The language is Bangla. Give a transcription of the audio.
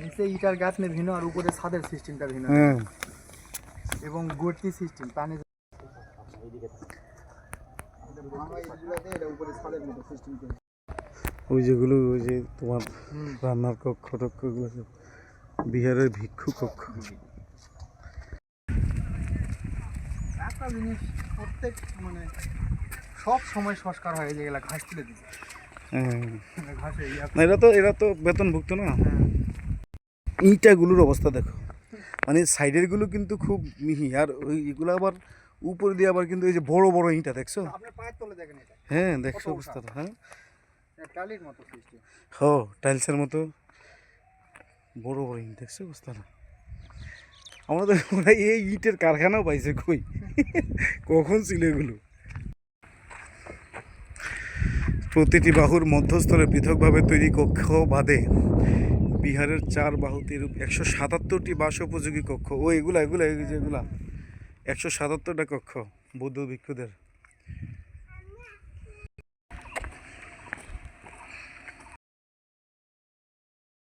নিচে ইটার গাঁথনি ভিন্ন আর উপরে ছাদের সিস্টেমটা ভিন্ন। এবং গর্তি সিস্টেম পানি ওই যেগুলো ওই যে তোমার রান্নার কক্ষ টক্ষগুলো বিহারের ভিক্ষু কক্ষ। একটা জিনিস প্রত্যেক মানে সব সময় সংস্কার হয় যে এগুলা ঘাস তুলে দিচ্ছে হ্যাঁ। ঘাসে এরা তো এরা তো বেতন বেতনভুক্ত না? হ্যাঁ। ইটাগুলোর অবস্থা দেখো। মানে সাইডেরগুলো কিন্তু খুব মিহি আর ওই এগুলো আবার উপরে দিয়ে আবার কিন্তু এই যে বড় বড় ইটা দেখছ? হ্যাঁ দেখছ কত অবস্থাটা হ্যাঁ। টালির মতো সিস্টেম হ টাইলসের মতো বড় বড় ইট দেখছ অবস্থাটা? আমরা তো এই ইটের কারখানাও পাইছে কই? কখন ছিল এগুলো? প্রতিটি বাহুর মধ্যস্থলে পৃথকভাবে তৈরি কক্ষ বাদে বিহারের চার বাহুতে এরূপ একশো সাতাত্তরটি বাস উপযোগী কক্ষ। ও এগুলা এগুলা যেগুলা একশো সাতাত্তরটা কক্ষ বৌদ্ধ ভিক্ষুদের।